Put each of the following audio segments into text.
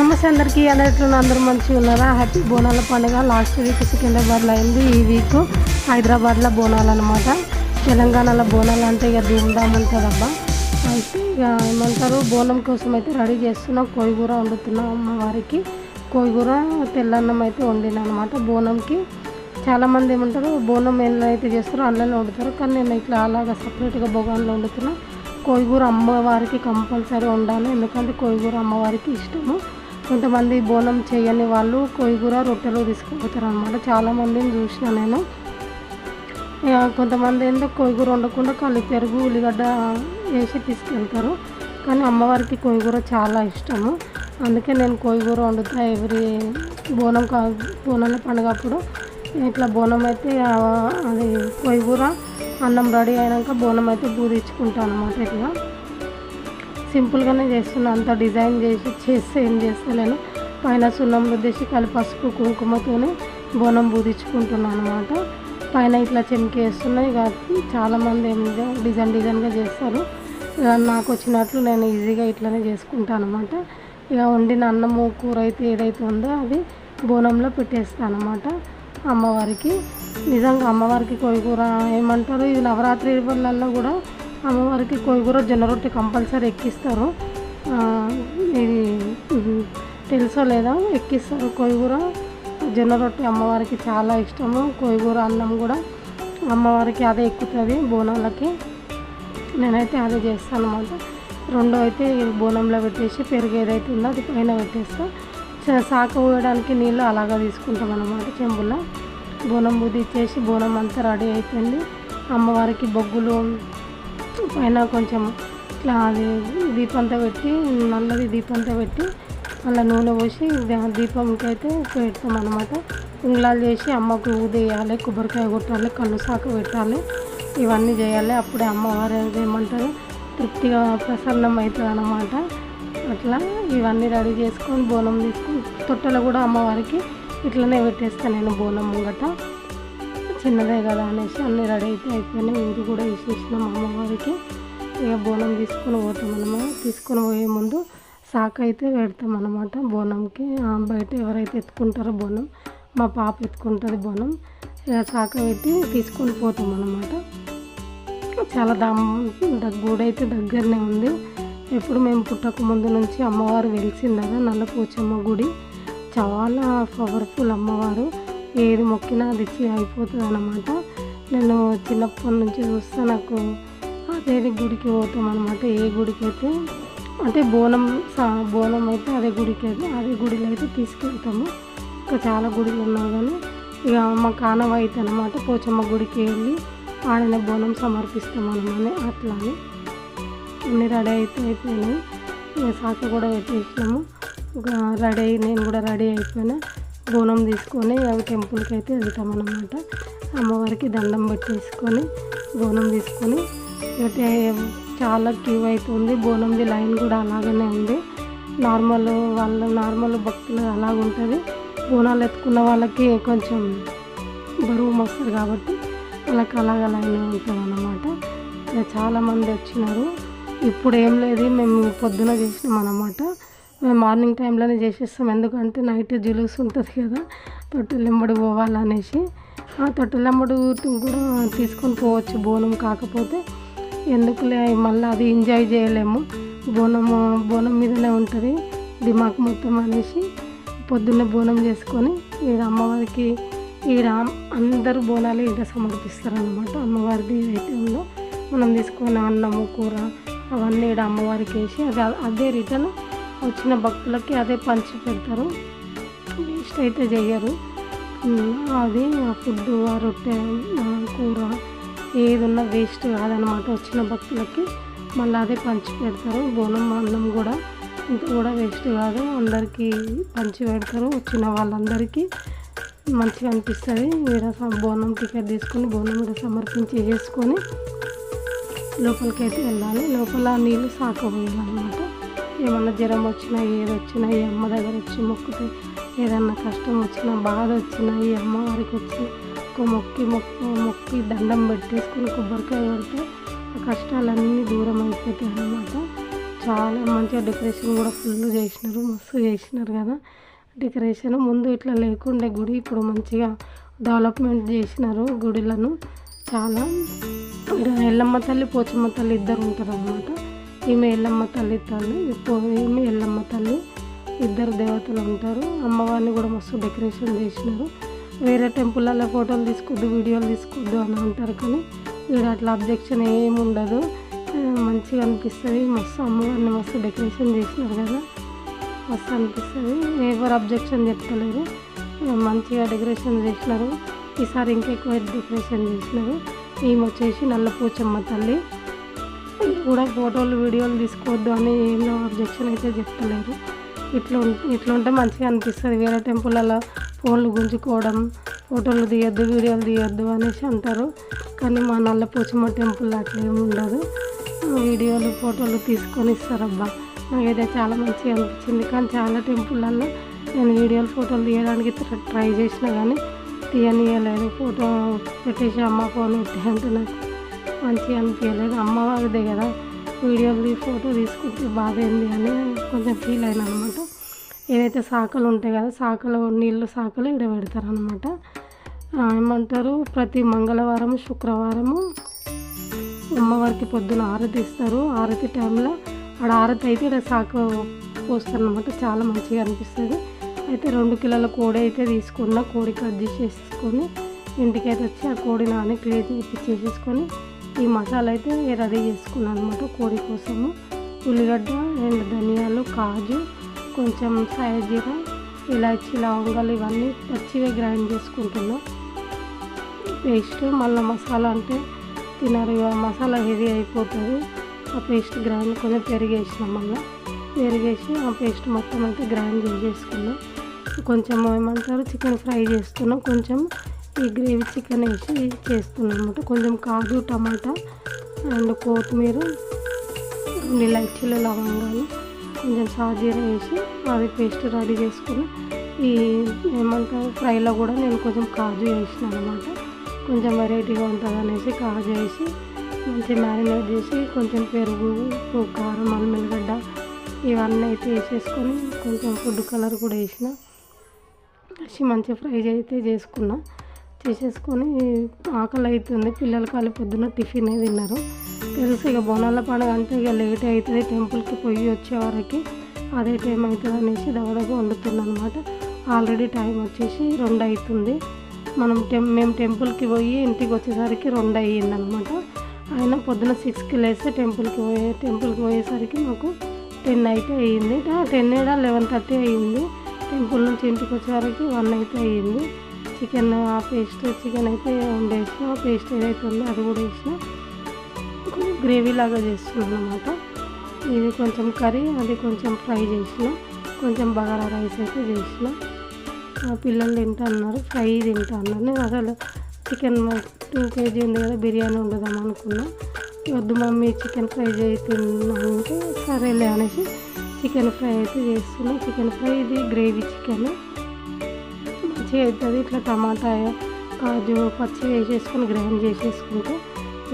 నమస్తే అందరికీ అందరిట్లో అందరూ మంచిగా ఉన్నారా? హ్యాపీ బోనాల పండుగ. లాస్ట్ వీక్ సికింద్రాబాద్లో అయింది. ఈ వీక్ హైదరాబాద్లో బోనాలు అనమాట తెలంగాణలో బోనాలు అంటే ఇక ధూమ్ధామ్ కదబ్బా అయితే ఇక ఏమంటారు బోనం కోసం అయితే రెడీ చేస్తున్నాం. కోయిగూర వండుతున్నాం అమ్మవారికి కోయిగూర తెల్లన్నం అయితే వండిన అనమాట బోనంకి. చాలామంది ఏమంటారు బోనం ఎలా అయితే చేస్తారో అందులోనే వండుతారు. కానీ నేను ఇట్లా అలాగా సపరేట్గా బొగాన్లో వండుతున్నా. కోయిగూర అమ్మవారికి కంపల్సరీ ఉండాలి ఎందుకంటే కోయిగూర అమ్మవారికి ఇష్టము. కొంతమంది బోనం చేయని వాళ్ళు కోయిగూర రొట్టెలు తీసుకుపోతారు అనమాట చాలామందిని చూసిన నేను. ఇక కొంతమంది ఏంటో కోయిగూర వండకుండా కళ్ళు పెరుగు ఉల్లిగడ్డ వేసి తీసుకెళ్తారు. కానీ అమ్మవారికి కోయిగూర చాలా ఇష్టము. అందుకే నేను కోయిగూర వండుతా ఎవ్రీ బోనం కా బోనాల పండుగ అప్పుడు ఇట్లా బోనం అయితే అది కోయిగూర అన్నం రెడీ అయినాక బోనం అయితే బూదించుకుంటాను అనమాట ఇట్లా. సింపుల్గానే చేస్తున్నా. అంత డిజైన్ చేసి చేస్తే ఏం చేస్తలేను పైన సున్నం రుద్దేసి కలి పసుపు కుంకుమతోనే బోనం బూదించుకుంటున్నాను అనమాట పైన ఇట్లా చెమికేస్తున్నాయి కాబట్టి ఇక చాలామంది ఏం డిజైన్ డిజైన్గా చేస్తారు. ఇక నాకు వచ్చినట్లు నేను ఈజీగా ఇట్లనే చేసుకుంటాను అనమాట ఇక వండిన అన్నము కూర అయితే ఏదైతే ఉందో అది బోనంలో పెట్టేస్తాను అనమాట అమ్మవారికి. నిజంగా అమ్మవారికి కోయిగూర ఏమంటారు? ఇది నవరాత్రి వల్ల కూడా అమ్మవారికి కోయిగూర జొన్న రొట్టె కంపల్సరీ ఎక్కిస్తారు. ఇది తెలుసో లేదా? ఎక్కిస్తారు కోయిగూర జొన్న రొట్టె అమ్మవారికి చాలా ఇష్టము. కోయిగూర అన్నం కూడా అమ్మవారికి అదే ఎక్కుతుంది బోనాలకి. నేనైతే అదే చేస్తాను అనమాట రెండో అయితే బోనంలో పెట్టేసి పెరుగు ఏదైతే ఉందో అది పైన పెట్టేస్తాం. చ- సాక పోయడానికి నీళ్ళు అలాగా తీసుకుంటాం అనమాట చెంబులో. బోనం బుద్ధిచ్చేసి బోనం అంతా రెడీ అయిపోయింది. అమ్మవారికి బొగ్గులు పైన కొంచెం ఇట్లా అది దీపంతో పెట్టి నల్లది దీపంతో పెట్టి మళ్ళీ నూనె పోసి దీపంకి అయితే పెడతాం అనమాట ఉంగళాలు చేసి అమ్మకు ఊదేయాలి కొబ్బరికాయ కొట్టాలి కళ్ళు సాక పెట్టాలి ఇవన్నీ చేయాలి. అప్పుడే అమ్మవారు ఏమంటారు? తృప్తిగా ప్రసన్నం అవుతుంది అనమాట అట్లా ఇవన్నీ రెడీ చేసుకొని బోనం తీసుకొని తొట్టెలో కూడా అమ్మవారికి ఇట్లనే పెట్టేస్తాను నేను బోనం ముంగట. చిన్నదే కదా అనేసి అన్నీ రెడీ అయితే అయిపోయినాయి. ఇంటి కూడా వేసేసినాం అమ్మవారికి ఇక బోనం తీసుకొని పోతాం అనమాట తీసుకొని పోయే ముందు సాక అయితే పెడతాం అనమాట బోనంకి. బయట ఎవరైతే ఎత్తుకుంటారో బోనం మా పాప ఎత్తుకుంటుంది బోనం. ఇక సాక పెట్టి తీసుకొని పోతాం అనమాట చాలా దమ్ గుడి అయితే దగ్గరనే ఉంది. ఎప్పుడు మేము పుట్టక ముందు నుంచి అమ్మవారు వెలిసిందగా నల్లపోచమ్మ గుడి. చాలా పవర్ఫుల్ అమ్మవారు. ఏది మొక్కినా అది అయిపోతుంది అనమాట నేను చిన్నప్పటి నుంచి చూస్తే నాకు అదే గుడికి పోతాం అనమాట ఏ గుడికి అయితే అంటే బోనం సా- బోనం అయితే అదే గుడికి అయితే అదే గుడిలో అయితే తీసుకెళ్తాము. ఇంకా చాలా గుడులు ఉన్నాయి కానీ ఇక మా కానవ అయితే అనమాట పోచమ్మ గుడికి వెళ్ళి ఆడనే బోనం సమర్పిస్తాం అనమాట అట్లా అన్నీ రెడీ అయితే అయిపోయినాయి. ఇక సాక కూడా పెట్టేసినాము. ఒక రెడీ నేను కూడా రెడీ అయిపోయినా. బోనం తీసుకొని అవి టెంపుల్కి అయితే వెళ్తాం అనమాట అమ్మవారికి దండం పట్టేసుకొని బోనం తీసుకొని అయితే చాలా క్యూ అవుతుంది బోనంది లైన్ కూడా అలాగనే ఉంది. నార్మల్ వాళ్ళ నార్మల్ భక్తులు అలాగ ఉంటుంది. బోనాలు ఎత్తుకున్న వాళ్ళకి కొంచెం బరువు మోస్తారు కాబట్టి వాళ్ళకి అలాగ లైన్ ఉంటుంది అన్నమాట ఇక చాలామంది వచ్చినారు. ఇప్పుడు ఏం లేదు. మేము పొద్దున చేసినాం అన్నమాట మేము మార్నింగ్ టైంలోనే చేసేస్తాం. ఎందుకంటే నైట్ జులూస్ ఉంటుంది కదా తొట్టెలెంబడి పోవాలనేసి. ఆ తొట్టెలెంబడి కూడా తీసుకొని పోవచ్చు. బోనం కాకపోతే ఎందుకులే మళ్ళీ అది ఎంజాయ్ చేయలేము. బోనం బోనం మీదనే ఉంటుంది దిమాక్ మొత్తం అనేసి. పొద్దున్నే బోనం చేసుకొని ఈడ అమ్మవారికి ఈడ అందరూ బోనాలు ఈడ సమర్పిస్తారు అనమాట అమ్మవారిది అయితే మనం తీసుకున్న అన్నము కూర అవన్నీ ఈడ అమ్మవారికి వేసి అది అదే రిటర్న్ వచ్చిన భక్తులకి అదే పంచి పెడతారు. వేస్ట్ అయితే చేయరు అది ఆ ఫుడ్ ఆ రొట్టె కూర ఏది ఉన్నా వేస్ట్ కాదనమాట వచ్చిన భక్తులకి మళ్ళీ అదే పంచి పెడతారు. బోనం అన్నం కూడా ఇంత కూడా వేస్ట్ కాదు. అందరికీ పంచి పెడతారు. వచ్చిన వాళ్ళందరికీ మంచిగా అనిపిస్తుంది. ఈడ బోనం టికెట్ తీసుకొని బోనం కూడా సమర్పించి చేసుకొని లోపలికి అయితే వెళ్ళాలి. లోపల నీళ్ళు సాకపోయాలన్నమాట ఏమన్నా జ్వరం వచ్చినా ఏది వచ్చినా ఈ అమ్మ దగ్గర వచ్చి మొక్కితే ఏదన్నా కష్టం వచ్చినా బాధ వచ్చినా ఈ అమ్మవారికి వచ్చి ఒక మొక్కి మొక్కు మొక్కి దండం పెట్టేసుకుని కొబ్బరికాయ పెడితే ఆ కష్టాలన్నీ దూరం అయిపోతాయి అన్నమాట. చాలా మంచిగా డెకరేషన్ కూడా ఫుల్ చేసినారు మస్తు చేసినారు కదా. డెకరేషన్ ముందు ఇట్లా లేకుండే గుడి ఇప్పుడు మంచిగా డెవలప్మెంట్ చేసినారు గుడిలను. చాలా ఇక్కడ ఎల్లమ్మ తల్లి పోచమ్మ తల్లి ఇద్దరు ఉంటారు అన్నమాట ఈమె ఎల్లమ్మ తల్లి తల్లి ఈమె ఎల్లమ్మ తల్లి. ఇద్దరు దేవతలు ఉంటారు. అమ్మవారిని కూడా మస్తు డెకరేషన్ చేసినారు. వేరే టెంపుల్లో ఫోటోలు తీసుకోవద్దు వీడియోలు తీసుకోవద్దు అని అంటారు కానీ ఇక్కడ అట్లా అబ్జెక్షన్ ఏమి ఉండదు. మంచిగా అనిపిస్తుంది. మస్తు అమ్మవారిని మస్తు డెకరేషన్ చేసినారు కదా. మస్తు అనిపిస్తుంది. ఎవరు అబ్జెక్షన్ చెప్తలేరు మంచిగా డెకరేషన్ చేసినారు. ఈసారి ఇంకెక్కువ డెకరేషన్ చేసినారు. ఈమె వచ్చేసి నల్ల పూచమ్మ తల్లి. కూడా ఫోటోలు వీడియోలు తీసుకోవద్దు అని ఏమో అబ్జెక్షన్ అయితే చెప్తలేరు. ఇట్లా ఇట్లా ఉంటే మంచిగా అనిపిస్తుంది. వేరే టెంపుల్లో ఫోన్లు గుంజుకోవడం ఫోటోలు తీయొద్దు వీడియోలు తీయొద్దు అనేసి అంటారు. కానీ మా నల్ల పోచమ్మ టెంపుల్ అట్లా ఏమి ఉండదు. వీడియోలు ఫోటోలు తీసుకొని ఇస్తారబ్బా. నాకైతే చాలా మంచిగా అనిపించింది. కానీ చాలా టెంపుల్లలో నేను వీడియోలు ఫోటోలు తీయడానికి ట్రై చేసినా కానీ తీయనియలేదు. ఫోటో పెట్టేసి అమ్మ ఫోన్ పెట్టి అంటే నాకు మంచిగా అనిపించలేదు. అమ్మవారిదే కదా వీడియోలు ఫోటో తీసుకుంటే బాధ ఏంది అని కొంచెం ఫీల్ అయినా అనమాట ఏదైతే శాఖలు ఉంటాయి కదా సాకలు నీళ్ళు శాఖలు ఇక్కడ పెడతారు అనమాట ఏమంటారు ప్రతి మంగళవారం శుక్రవారము అమ్మవారికి పొద్దున ఆరతి ఇస్తారు. ఆరతి టైంలో ఆడ ఆరతి అయితే ఇక్కడ సాకు పోస్తారు అనమాట చాలా మంచిగా అనిపిస్తుంది. అయితే రెండు కిలోల కోడి అయితే తీసుకున్న కోడి కట్ చేసేసుకొని ఇంటికైతే వచ్చి ఆ కోడి నాని క్లీన్ చేసేసుకొని ఈ మసాలా అయితే రెడీ చేసుకున్నాను అనమాట కోడి కోసము. ఉల్లిగడ్డ రెండు ధనియాలు కాజు కొంచెం సాయజీర ఇలాచి లవంగాలు ఇవన్నీ పచ్చివే గ్రైండ్ చేసుకుంటున్నాం. పేస్ట్ మళ్ళీ మసాలా అంటే తినరు ఇక మసాలా హెవీ అయిపోతుంది. ఆ పేస్ట్ గ్రైండ్ కొంచెం పెరిగేసినాం మళ్ళీ. పెరిగేసి ఆ పేస్ట్ మొత్తం అయితే గ్రైండ్ చేసేసుకున్నాం. కొంచెం ఏమంటారు చికెన్ ఫ్రై చేస్తున్నాం. కొంచెం ఈ గ్రేవీ చికెన్ వేసి చేస్తున్నాం అనమాట కొంచెం కాజు టమాటా అండ్ కొత్తిమీర రెండు ఇలాచీలు లవంగాలు కొంచెం సాజీర వేసి అది పేస్ట్ రెడీ చేసుకుని ఈ ఏమంటారు ఫ్రైలో కూడా నేను కొంచెం కాజు వేసిన అనమాట కొంచెం వెరైటీగా ఉంటుంది అనేసి కాజు వేసి మంచి మ్యారినేట్ చేసి కొంచెం పెరుగు ఉప్పు కారం అల్లం ఎల్లిగడ్డ ఇవన్నీ అయితే వేసేసుకొని కొంచెం ఫుడ్ కలర్ కూడా వేసిన. వేసి మంచిగా ఫ్రై అయితే చేసుకున్నా. చేసేసుకొని ఆకలి అవుతుంది పిల్లలు కాలి పొద్దున్న టిఫిన్ తిన్నారు. తెలుసు ఇక బోనాల పండుగ అంటే ఇక లేట్ అవుతుంది. టెంపుల్కి పోయి వచ్చేవారికి అదే టైం అవుతుంది అనేసి దగదగ వండుతున్నాను అనమాట ఆల్రెడీ టైం వచ్చేసి రెండు అవుతుంది. మనం టెం మేము టెంపుల్కి పోయి ఇంటికి వచ్చేసరికి రెండు అయ్యింది అనమాట ఆయన పొద్దున సిక్స్కి లేస్తే టెంపుల్కి పోయే టెంపుల్కి పోయేసరికి మాకు టెన్ అయితే అయ్యింది. టెన్ ఏడా లెవెన్ థర్టీ అయ్యింది. టెంపుల్ నుంచి ఇంటికి వచ్చేసరికి వన్ అయితే అయ్యింది. చికెన్ ఆ పేస్ట్ చికెన్ అయితే వండేసిన ఆ పేస్ట్ ఏదైతే ఉందో అది కూడా వేసిన. కొంచెం గ్రేవీ లాగా చేస్తున్నాను అనమాట ఇది కొంచెం కర్రీ అది కొంచెం ఫ్రై చేసిన. కొంచెం బగారా రైస్ అయితే చేసిన. ఆ పిల్లలు తింటా అన్నారు ఫ్రై తింటా అన్నారు నేను అసలు చికెన్ టూ కేజీ ఉంది కదా బిర్యానీ ఉండదాం అనుకున్నా. వద్దు మమ్మీ చికెన్ ఫ్రై చేయి సరేలే అనేసి చికెన్ ఫ్రై అయితే చేస్తున్నాం. చికెన్ ఫ్రై ఇది గ్రేవీ చికెన్. మంచిగా అవుతుంది ఇట్లా టమాటా కాజు పచ్చి వేసేసుకొని గ్రైండ్ చేసేసుకుంటే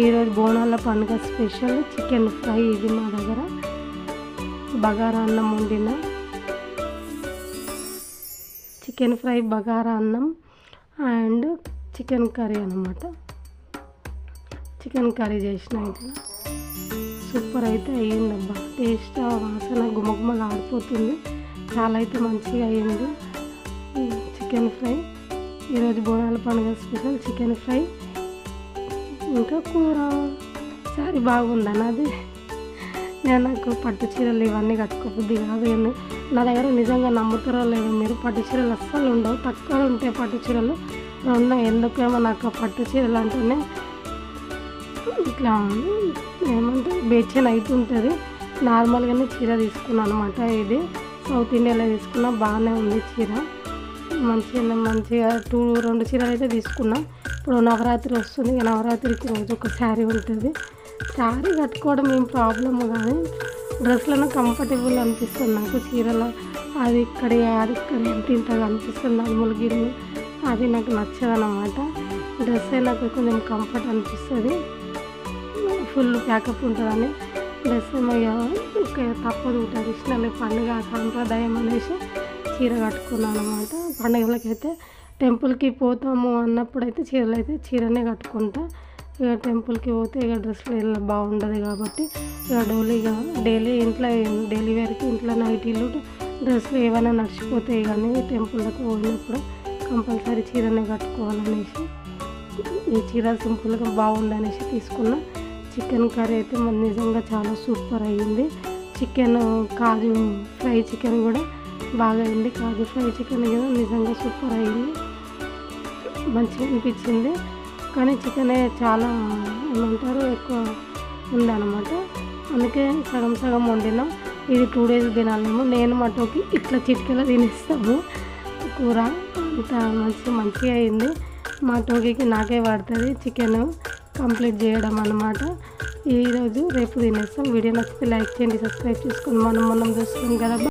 ఈరోజు బోనాల పండుగ స్పెషల్ చికెన్ ఫ్రై ఇది మా దగ్గర. బగారా అన్నం వండిన చికెన్ ఫ్రై బగారా అన్నం అండ్ చికెన్ కర్రీ అనమాట చికెన్ కర్రీ చేసిన ఇట్లా సూపర్ అయితే అయ్యిందబ్బా. టేస్ట్ వాసన గుమగుమలు ఆడిపోతుంది చాలా అయితే మంచిగా అయ్యింది. Chicken fry. ఈరోజు బోనాల పండుగ స్పెషల్ చికెన్ ఫ్రై. ఇంకా కూర. సారీ బాగుందా నాది? నేను నాకు పట్టు చీరలు ఇవన్నీ కట్టుకోబుద్ది కాదు కానీ నా దగ్గర నిజంగా నమ్ముతారో లేదో మీరు పట్టు చీరలు అస్సలు ఉండవు. తక్కువ ఉంటే పట్టు చీరలు ఉన్నాయి ఎందుకేమో నాకు పట్టు చీరలు అంటేనే ఇట్లా ఏమంటే బేచన్ అవుతుంటుంది నార్మల్గానే చీర తీసుకున్నాను అనమాట ఇది. సౌత్ ఇండియాలో తీసుకున్నా బాగానే ఉంది చీర. మంచిగా మంచిగా టూ రెండు చీరలు అయితే తీసుకున్నాం. ఇప్పుడు నవరాత్రి వస్తుంది ఇక నవరాత్రికి రోజు ఒక శారీ ఉంటుంది. శారీ కట్టుకోవడం ఏం ప్రాబ్లమ్ కానీ డ్రెస్లను కంఫర్టబుల్ అనిపిస్తుంది నాకు చీరలో. అది ఇక్కడ అది ఇక్కడ ఎంత ఇంతగా అనిపిస్తుంది నడుములు గిరుము అది నాకు నచ్చదన్నమాట. డ్రెస్ నాకు కొంచెం కంఫర్ట్ అనిపిస్తుంది. ఫుల్ ప్యాకప్ ఉంటుందని. డ్రెస్ ఏమో ఇక ఇక తప్పదు ట్రెడిషనల్ పండుగ సాంప్రదాయం అనేసి చీర కట్టుకున్నాను అనమాట పండుగలకైతే టెంపుల్కి పోతాము అన్నప్పుడు అయితే చీరలు అయితే చీరనే కట్టుకుంటా. ఇక టెంపుల్కి పోతే ఇక డ్రెస్లు ఇలా బాగుండదు కాబట్టి ఇక డైలీ ఇక డైలీ ఇంట్లో డైలీ వేర్కి ఇంట్లో నైటీలు డ్రెస్సులు ఏమైనా నడిచిపోతాయి కానీ టెంపుల్లకు పోయినప్పుడు కంపల్సరీ చీరనే కట్టుకోవాలనేసి ఈ చీర సింపుల్గా బాగుందనేసి తీసుకున్న. చికెన్ కర్రీ అయితే మన నిజంగా చాలా సూపర్ అయ్యింది చికెన్ కాజు ఫ్రై చికెన్ కూడా బాగా అయింది కాజు ఫ్రై చికెన్ కదా నిజంగా సూపర్ అయింది. మంచిగా అనిపించింది. కానీ చికెన్ చాలా ఏమంటారు ఎక్కువ ఉందన్నమాట. అందుకే సగం సగం వండినాం. ఇది టూ డేస్ తినాలేము. నేను మటుకి ఇట్లా చిటికెలో తినేస్తాము. కూర అంత మంచి మంచిగా అయింది. మా టోకీకి నాకే పడుతుంది చికెన్ కంప్లీట్ చేయడం అనమాట ఈరోజు రేపు తినేస్తాం. వీడియో నచ్చితే లైక్ చేయండి సబ్స్క్రైబ్ చేసుకుని మనం మనం చూస్తాం కదా.